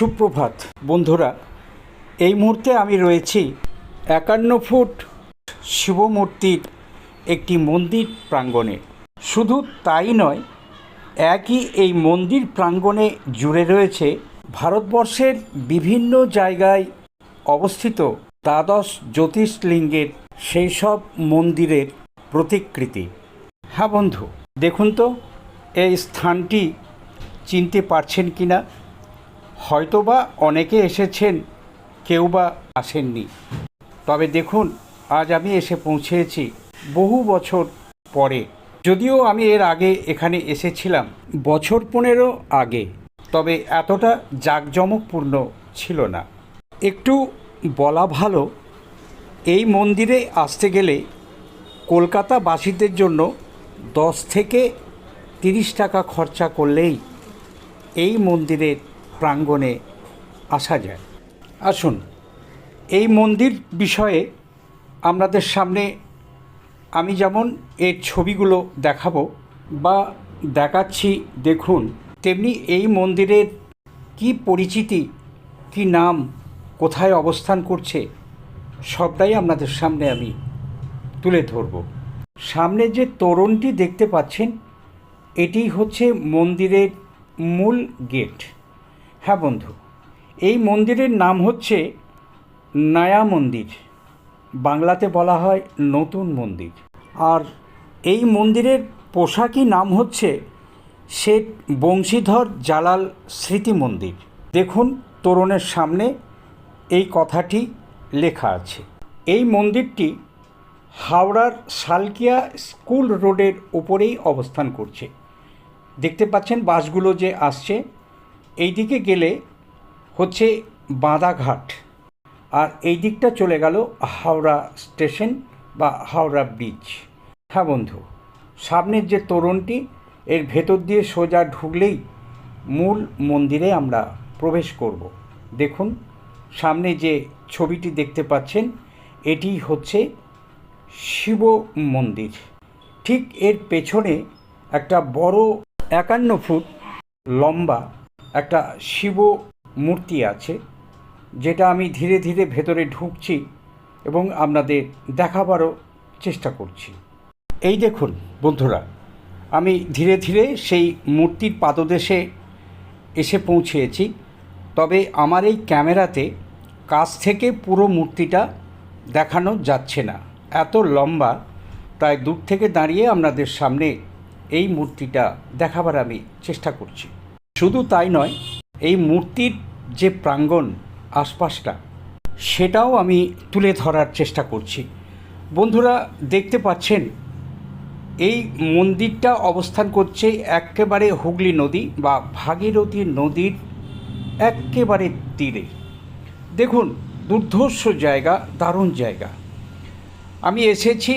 সুপ্রভাত, বন্ধুরা। এই মুহূর্তে আমি রয়েছি একান্ন ফুট শিবমূর্তির একটি মন্দির প্রাঙ্গণে। শুধু তাই নয়, একই এই মন্দির প্রাঙ্গণে জুড়ে রয়েছে ভারতবর্ষের বিভিন্ন জায়গায় অবস্থিত দ্বাদশ জ্যোতির্লিঙ্গের সেই সব মন্দিরের প্রতিকৃতি। হ্যাঁ বন্ধু, দেখুন তো, এই স্থানটি চিনতে পারছেন কি না হয়তোবা অনেকে এসেছেন কেউ বা আসেননি। তবে দেখুন, আজ আমি এসে পৌঁছেছি বহু বছর পরে। যদিও আমি এর আগে এখানে এসেছিলাম বছর পনেরো আগে, তবে এতটা জাঁকজমকপূর্ণ ছিল না। একটু বলা ভালো, এই মন্দিরে আসতে গেলে কলকাতাবাসীদের জন্য দশ থেকে তিরিশ টাকা খরচা করলেই এই মন্দিরের প্রাঙ্গণে আসা যায়। আসুন, এই মন্দির বিষয়ে আপনাদের সামনে আমি যেমন এর ছবিগুলো দেখাবো বা দেখাচ্ছি, দেখুন, তেমনি এই মন্দিরের কি পরিচিতি, কি নাম, কোথায় অবস্থান করছে, সবটাই আপনাদের সামনে আমি তুলে ধরব। সামনে যে তোরণটি দেখতে পাচ্ছেন, এটি হচ্ছে মন্দিরের মূল গেট। হ্যাঁ বন্ধু, এই মন্দিরের নাম হচ্ছে নয়া মন্দির। বাংলাতে বলা হয় নতুন মন্দির। আর এই মন্দিরের পোশাকি নাম হচ্ছে শেখ বংশীধর জালাল স্মৃতি মন্দির। দেখুন, তোরণের সামনে এই কথাটি লেখা আছে। এই মন্দিরটি হাওড়ার সালকিয়া স্কুল রোডের উপরেই অবস্থান করছে। দেখতে পাচ্ছেন বাসগুলো যে আসছে। এই দিকে গেলে হচ্ছে বাঁদাঘাট আর এই দিকটা চলে গেল হাওড়া স্টেশন বা হাওড়া ব্রিজ। হ্যাঁ বন্ধু, সামনের যে তোরণটি, এর ভেতর দিয়ে সোজা ঢুকলেই মূল মন্দিরে আমরা প্রবেশ করব। দেখুন, সামনে যে ছবিটি দেখতে পাচ্ছেন, এটি হচ্ছে শিব মন্দির। ঠিক এর পেছনে একটা বড় একান্ন ফুট লম্বা একটা শিব মূর্তি আছে, যেটা আমি ধীরে ধীরে ভেতরে ঢুকছি এবং আপনাদের দেখাবারও চেষ্টা করছি। এই দেখুন বন্ধুরা, আমি ধীরে ধীরে সেই মূর্তির পাদদেশে এসে পৌঁছেছি, তবে আমার এই ক্যামেরাতে কাছ থেকে পুরো মূর্তিটা দেখানো যাচ্ছে না। এত লম্বা, তাই দূর থেকে দাঁড়িয়ে আপনাদের সামনে এই মূর্তিটা দেখাবার আমি চেষ্টা করছি। শুধু তাই নয়, এই মূর্তির যে প্রাঙ্গণ আশপাশটা, সেটাও আমি তুলে ধরার চেষ্টা করছি। বন্ধুরা, দেখতে পাচ্ছেন, এই মন্দিরটা অবস্থান করছে একেবারে হুগলি নদী বা ভাগীরথী নদীর একেবারে তীরে। দেখুন, দুর্ধর্ষ জায়গা, দারুণ জায়গা। আমি এসেছি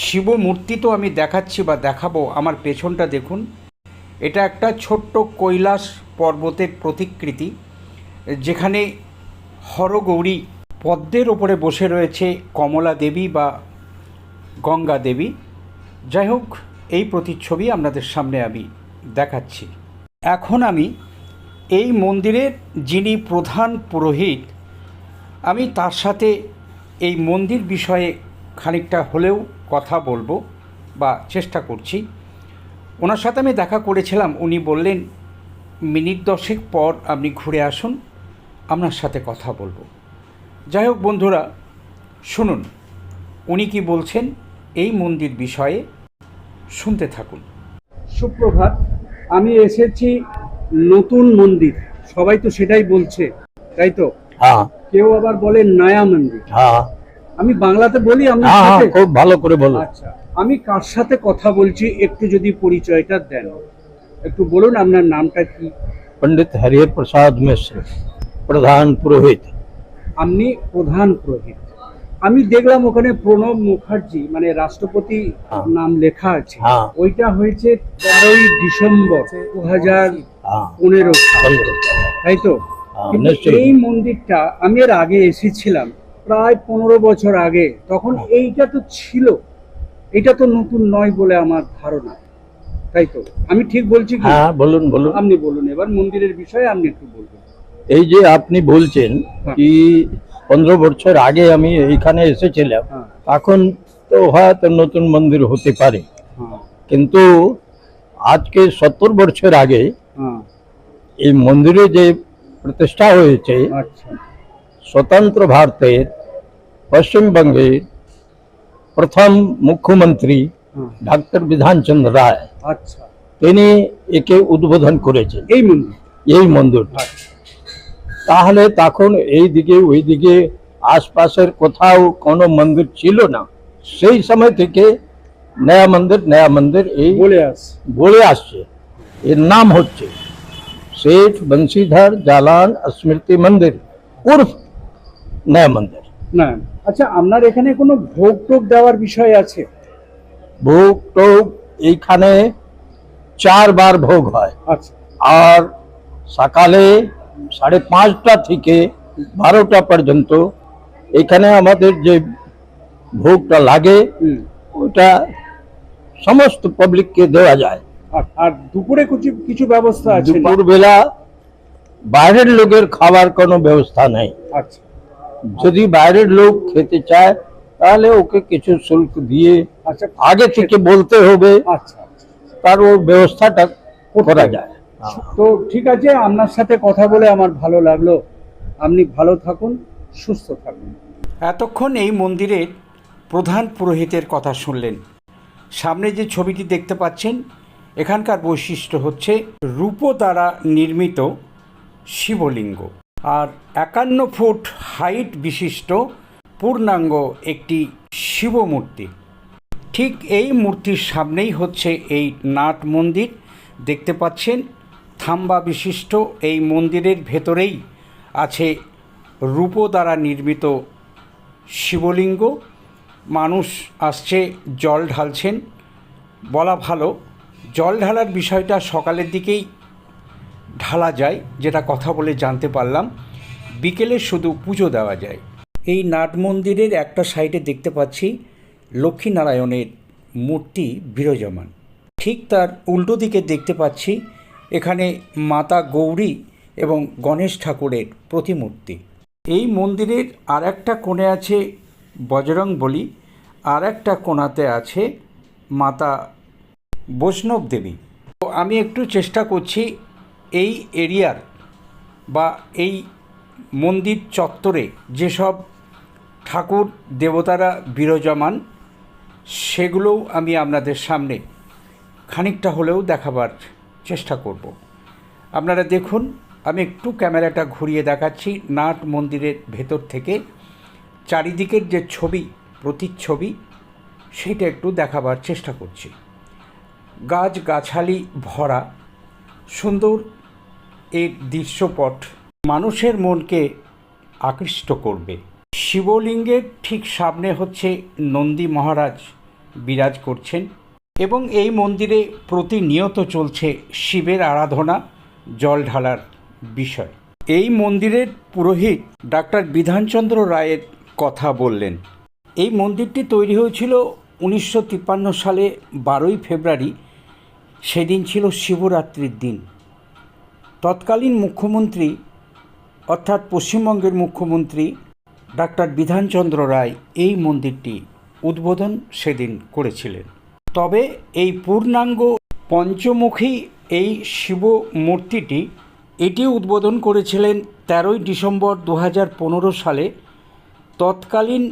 শিব মূর্তি তো আমি দেখাচ্ছি বা দেখাবো, আমার পেছনটা দেখুন। এটা একটা ছোট্ট কৈলাস পর্বতের প্রতিকৃতি, যেখানে হরগৌরী পদ্মের ওপরে বসে রয়েছে কমলা দেবী বা গঙ্গা দেবী। যাই হোক, এই প্রতিচ্ছবি আপনাদের সামনে আমি দেখাচ্ছি। এখন আমি এই মন্দিরের যিনি প্রধান পুরোহিত, আমি তার সাথে এই মন্দির বিষয়ে খানিকটা হলেও কথা বলব বা চেষ্টা করছি। ওনার সাথে আমি দেখা করেছিলাম। উনি বললেন মিনিট দশেক পর আপনি ঘুরে আসুন আপনার সাথে কথা বলব। যাই হোক বন্ধুরা শুনুন উনি কি বলছেন এই মন্দির বিষয়ে শুনতে থাকুন। সুপ্রভাত আমি এসেছি নতুন মন্দির সবাই তো সেটাই বলছে তাই তো? হ্যাঁ। কেউ আবার বলে নয়া মন্দির। হ্যাঁ। আমি বাংলাতে বলি আপনার হ্যাঁ খুব ভালো করে বলো। আচ্ছা। আমি কার সাথে কথা বলছি একটু যদি পরিচয়টা দেন। একটু বলুন আপনার নামটা কি? পণ্ডিত হরিহর প্রসাদ মিশ্র প্রধান পুরোহিত। আপনি প্রধান পুরোহিত। আমি দেখলাম ওখানে প্রণব মুখার্জি মানে রাষ্ট্রপতি হ্যাঁ। নাম লেখা আছে। হ্যাঁ। ওইটা হয়েছে তেরোই ডিসেম্বর দু হাজার হ্যাঁ। পনেরো তাই তো? এই মন্দিরটা আমি এর আগে এসেছিলাম প্রায় পনেরো বছর আগে। তখন এইটা তো ছিল। এটা তো নতুন নয় বলে আমার ধারণা। তাই তো? আমি ঠিক বলছি হ্যাঁ বলুন বলুন। আপনি বলুন এবার মন্দিরের বিষয়ে আপনি একটু বলবেন। এই যে আপনি বলছেন হ্যাঁ। কি পনেরো বছর আগে আমি এইখানে এসেছিলাম হ্যাঁ। এখন তো হয়তো নতুন মন্দির হতে পারে। হ্যাঁ। কিন্তু আজকে সত্তর বছর আগে হ্যাঁ। এই মন্দিরে যে প্রতিষ্ঠা হয়েছে আচ্ছা। স্বতন্ত্র ভারতের পশ্চিমবঙ্গের প্রথম মুখ্যমন্ত্রী ডাক্তার বিধানচন্দ্র রায় আচ্ছা তিনি একে উদ্বোধন করেছেন এই মন্দির এই মন্দিরটা তাহলে তখন এই দিকে ওই দিকে আশপাশের কোথাও কোনো মন্দির ছিল না সেই সময় থেকে নয়া মন্দির নয়া মন্দির এই বলে আস বলে আসছে এর নাম হচ্ছে শেঠ বংশীধর জালান স্মৃতি মন্দির উর্ফ নয়া মন্দির। না। আচ্ছা আপনার এখানে কোনো ভোগ টোগ দেওয়ার বিষয় আছে? ভোগ টোগ এইখানে চারবার ভোগ হয়। আচ্ছা। আর সকালে সাড়ে পাঁচটা থেকে বারোটা পর্যন্ত এখানে আমাদের যে ভোগটা লাগে ওটা সমস্ত পাবলিককে দেওয়া যায়। আর- দুপুরে কিছু কিছু ব্যবস্থা আছে? না? দুপুরবেলা বাইরের লোকের খাবার কোনো ব্যবস্থা নেই। আচ্ছা। যদি বাইরের লোক খেতে চায় তাহলে ওকে কিছু শুল্ক দিয়ে আচ্ছা। আগে থেকে বলতে হবে। আচ্ছা আচ্ছা। তার ওর ব্যবস্থাটা করা যায়। তো ঠিক আছে আপনার সাথে কথা বলে আমার ভালো লাগল। আপনি ভালো থাকুন সুস্থ থাকুন। এতক্ষণ এই মন্দিরের প্রধান পুরোহিতের কথা শুনলেন। সামনে যে ছবিটি দেখতে পাচ্ছেন এখানকার বৈশিষ্ট্য হচ্ছে রূপো দ্বারা নির্মিত শিবলিঙ্গ। আর একান্ন ফুট হাইট বিশিষ্ট পূর্ণাঙ্গ একটি শিবমূর্তি। ঠিক এই মূর্তির সামনেই হচ্ছে এই নাট মন্দির। দেখতে পাচ্ছেন, থাম্বা বিশিষ্ট এই মন্দিরের ভেতরেই আছে রূপো দ্বারা নির্মিত শিবলিঙ্গ। মানুষ আসছে, জল ঢালছেন। বলা ভালো, জল ঢালার বিষয়টা সকালের দিকেই ঢালা যায়, যেটা কথা বলে জানতে পারলাম। বিকেলে শুধু পুজো দেওয়া যায়। এই নাট মন্দিরের একটা সাইডে দেখতে পাচ্ছি লক্ষ্মীনারায়ণের মূর্তি বিরাজমান। ঠিক তার উল্টো দিকে দেখতে পাচ্ছি এখানে মাতা গৌরী এবং গণেশ ঠাকুরের প্রতিমূর্তি। এই মন্দিরের আর একটা কোণে আছে বজরং বলি আর একটা কোণাতে আছে মাতা বৈষ্ণব দেবী। তো আমি একটু চেষ্টা করছি এই এরিয়ার বা এই মন্দির চত্বরে যেসব ঠাকুর দেবতারা বিরাজমান, সেগুলোও আমি আপনাদের সামনে খানিকটা হলেও দেখাবার চেষ্টা করব। আপনারা দেখুন, আমি একটু ক্যামেরাটা ঘুরিয়ে দেখাচ্ছি নাট মন্দিরের ভেতর থেকে। চারিদিকের যে ছবি, প্রতিচ্ছবি, সেটা একটু দেখাবার চেষ্টা করছি। গাছ গাছালি ভরা, সুন্দর এই দৃশ্যপট মানুষের মনকে আকৃষ্ট করবে। শিবলিঙ্গের ঠিক সামনে হচ্ছে নন্দী মহারাজ বিরাজ করছেন এবং এই মন্দিরে প্রতিনিয়ত চলছে শিবের আরাধনা, জল ঢালার বিষয়। এই মন্দিরের পুরোহিত ডাক্তার বিধানচন্দ্র রায়ের কথা বললেন। এই মন্দিরটি তৈরি হয়েছিল উনিশশো তিপ্পান্ন সালে বারোই ফেব্রুয়ারি। সেদিন ছিল শিবরাত্রির দিন। তৎকালীন মুখ্যমন্ত্রী, অর্থাৎ পশ্চিমবঙ্গের মুখ্যমন্ত্রী ডাক্তার বিধানচন্দ্র রায় এই মন্দিরটি উদ্বোধন সেদিন করেছিলেন। তবে এই পূর্ণাঙ্গ পঞ্চমুখী এই শিব মূর্তিটি এটি উদ্বোধন করেছিলেন তেরোই ডিসেম্বর দু সালে তৎকালীন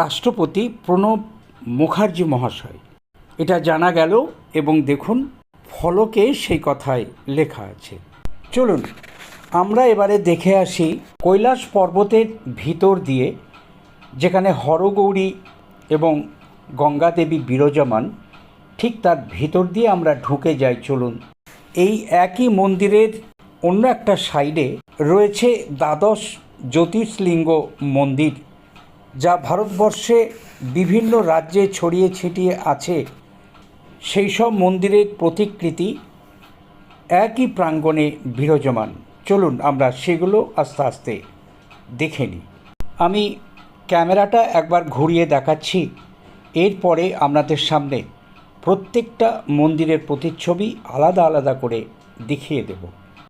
রাষ্ট্রপতি প্রণব মুখার্জি মহাশয়। এটা জানা গেল এবং দেখুন ফলকে সেই কথায় লেখা আছে। চলুন, আমরা এবারে দেখে আসি কৈলাস পর্বতের ভিতর দিয়ে, যেখানে হরগৌরী এবং গঙ্গা দেবী বিরাজমান, ঠিক তার ভিতর দিয়ে আমরা ঢুকে যাই, চলুন। এই একই মন্দিরের অন্য একটা সাইডে রয়েছে দ্বাদশ জ্যোতির্লিঙ্গ মন্দির, যা ভারতবর্ষে বিভিন্ন রাজ্যে ছড়িয়ে ছিটিয়ে আছে। সেই সব মন্দিরের প্রতিকৃতি একই প্রাঙ্গণে বিরাজমান। চলুন আমরা সেগুলো আস্তে আস্তে দেখে নিই। আমি ক্যামেরাটা একবার ঘুরিয়ে দেখাচ্ছি। এরপরে আপনাদের সামনে প্রত্যেকটা মন্দিরের প্রতিচ্ছবি আলাদা আলাদা করে দেখিয়ে দেব।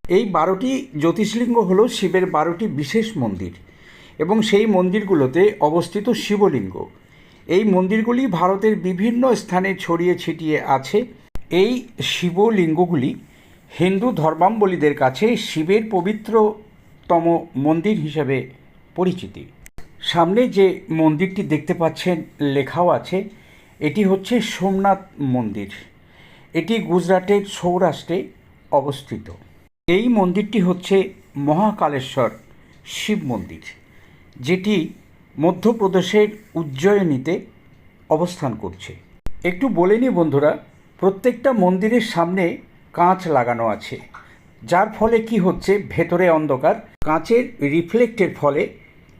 এই বারোটি জ্যোতিষলিঙ্গ হলো শিবের বারোটি বিশেষ মন্দির এবং সেই মন্দিরগুলোতে অবস্থিত শিবলিঙ্গ। এই মন্দিরগুলি ভারতের বিভিন্ন স্থানে ছড়িয়ে ছিটিয়ে আছে। এই শিবলিঙ্গগুলি হিন্দু ধর্মাবলীদের কাছে শিবের পবিত্রতম মন্দির হিসেবে পরিচিতি। সামনে যে মন্দিরটি দেখতে পাচ্ছেন, লেখাও আছে, এটি হচ্ছে সোমনাথ মন্দির। এটি গুজরাটের সৌরাষ্ট্রে অবস্থিত। এই মন্দিরটি হচ্ছে মহাকালেশ্বর শিব মন্দির, যেটি মধ্যপ্রদেশের উজ্জয়িনীতে অবস্থান করছে। একটু বলে নি বন্ধুরা, প্রত্যেকটা মন্দিরের সামনে কাঁচ লাগানো আছে। যার ফলে কি হচ্ছে? ভেতরে অন্ধকার। কাঁচের রিফ্লেক্টের ফলে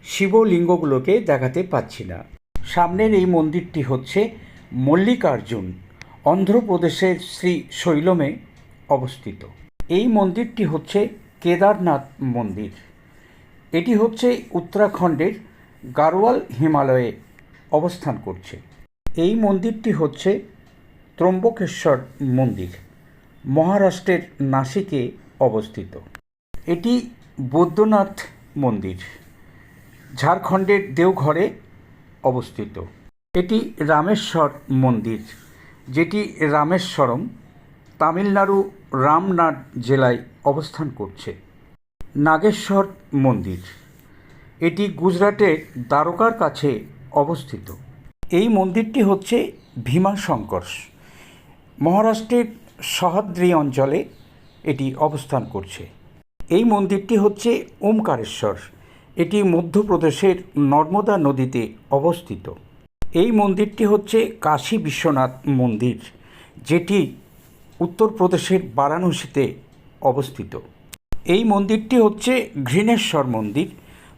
শিবলিঙ্গগুলোকে দেখাতে পাচ্ছি না। সামনের এই মন্দিরটি হচ্ছে মল্লিকার্জুন, অন্ধ্রপ্রদেশের শ্রী শৈলমে অবস্থিত। এই মন্দিরটি হচ্ছে কেদারনাথ মন্দির। এটি হচ্ছে উত্তরাখণ্ডের গারোয়াল হিমালয়ে অবস্থান করছে। এই মন্দিরটি হচ্ছে ত্রম্বকেশ্বর মন্দির। মহারাষ্ট্রের নাসিকে অবস্থিত। এটি বৈদ্যনাথ মন্দির, ঝাড়খণ্ডের দেওঘরে অবস্থিত। এটি রামেশ্বর মন্দির, যেটি রামেশ্বরম, তামিলনাড়ু রামনাথ জেলায় অবস্থান করছে। নাগেশ্বর মন্দির, এটি গুজরাটের দ্বারকার কাছে অবস্থিত। এই মন্দিরটি হচ্ছে ভীমাশঙ্কর। মহারাষ্ট্রের সহদ্রি অঞ্চলে এটি অবস্থান করছে। এই মন্দিরটি হচ্ছে ওমকারেশ্বর। এটি মধ্যপ্রদেশের নর্মদা নদীতে অবস্থিত। এই মন্দিরটি হচ্ছে কাশী বিশ্বনাথ মন্দির, যেটি উত্তরপ্রদেশের বারাণসীতে অবস্থিত। এই মন্দিরটি হচ্ছে ঘৃণেশ্বর মন্দির।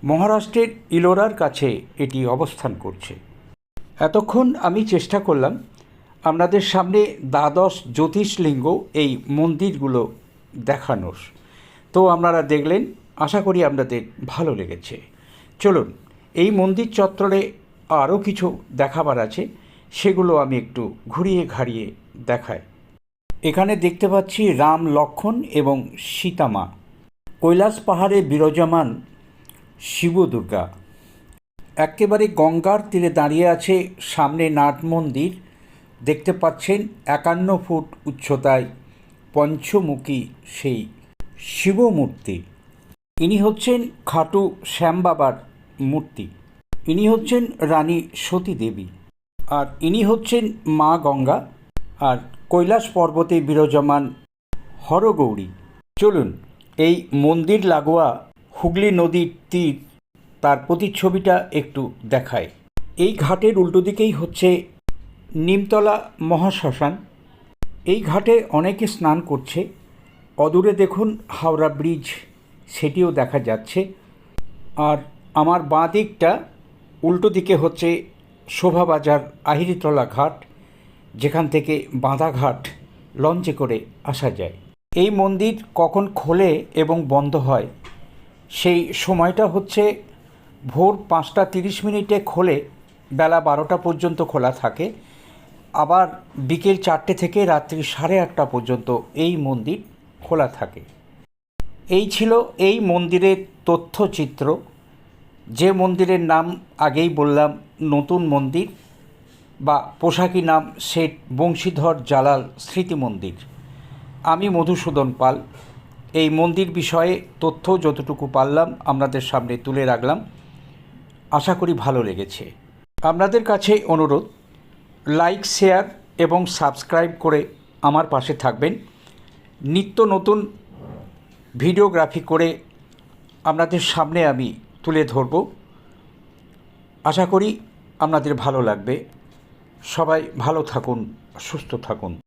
মহারাষ্ট্রের ইলোরার কাছে এটি অবস্থান করছে। এতক্ষণ আমি চেষ্টা করলাম আপনাদের সামনে দ্বাদশ জ্যোতিষলিঙ্গ এই মন্দিরগুলো দেখানোর। তো আপনারা দেখলেন, আশা করি আপনাদের ভালো লেগেছে। চলুন, এই মন্দির চত্বরে আরও কিছু দেখাবার আছে, সেগুলো আমি একটু ঘুরিয়ে ঘাড়িয়ে দেখাই। এখানে দেখতে পাচ্ছি রাম লক্ষণ এবং সীতামা। কৈলাস পাহাড়ে বিরাজমান শিব দুর্গা। একেবারে গঙ্গার তীরে দাঁড়িয়ে আছে সামনে নাট মন্দির। দেখতে পাচ্ছেন একান্ন ফুট উচ্চতায় পঞ্চমুখী সেই শিবমূর্তি। ইনি হচ্ছেন খাটু শ্যাম বাবার মূর্তি। ইনি হচ্ছেন রানী সতী দেবী আর ইনি হচ্ছেন মা গঙ্গা। আর কৈলাস পর্বতে বিরাজমান হরগৌরী। চলুন, এই মন্দির লাগোয়া হুগলি নদীর তীর তার প্রতিচ্ছবিটা একটু দেখায় এই ঘাটের উল্টো দিকেই হচ্ছে নিমতলা মহাশ্মশান। এই ঘাটে অনেকে স্নান করছে। অদূরে দেখুন হাওড়া ব্রিজ, সেটিও দেখা যাচ্ছে। আর আমার বাঁ দিকটা, উল্টো দিকে হচ্ছে শোভাবাজার আহিরিতলা ঘাট, যেখান থেকে বাঁধাঘাট লঞ্চে করে আসা যায়। এই মন্দির কখন খোলে এবং বন্ধ হয়, সেই সময়টা হচ্ছে ভোর পাঁচটা তিরিশ মিনিটে খোলে, বেলা বারোটা পর্যন্ত খোলা থাকে। আবার বিকেল চারটে থেকে রাত্রি সাড়ে আটটা পর্যন্ত এই মন্দির খোলা থাকে। এই ছিল এই মন্দিরের তথ্যচিত্র। যে মন্দিরের নাম আগেই বললাম, নতুন মন্দির বা পোশাকি নাম শেঠ বংশীধর জালাল স্মৃতি মন্দির। আমি মধুসূদন পাল। এই মন্দির বিষয়ে তথ্য যতটুকু পারলাম আপনাদের সামনে তুলে রাখলাম। আশা করি ভালো লেগেছে। আপনাদের কাছে অনুরোধ লাইক, শেয়ার এবং সাবস্ক্রাইব করে আমার পাশে থাকবেন। নিত্য নতুন ভিডিওগ্রাফি করে আপনাদের সামনে আমি তুলে ধরব। আশা করি আপনাদের ভালো লাগবে। সবাই ভালো থাকুন, সুস্থ থাকুন।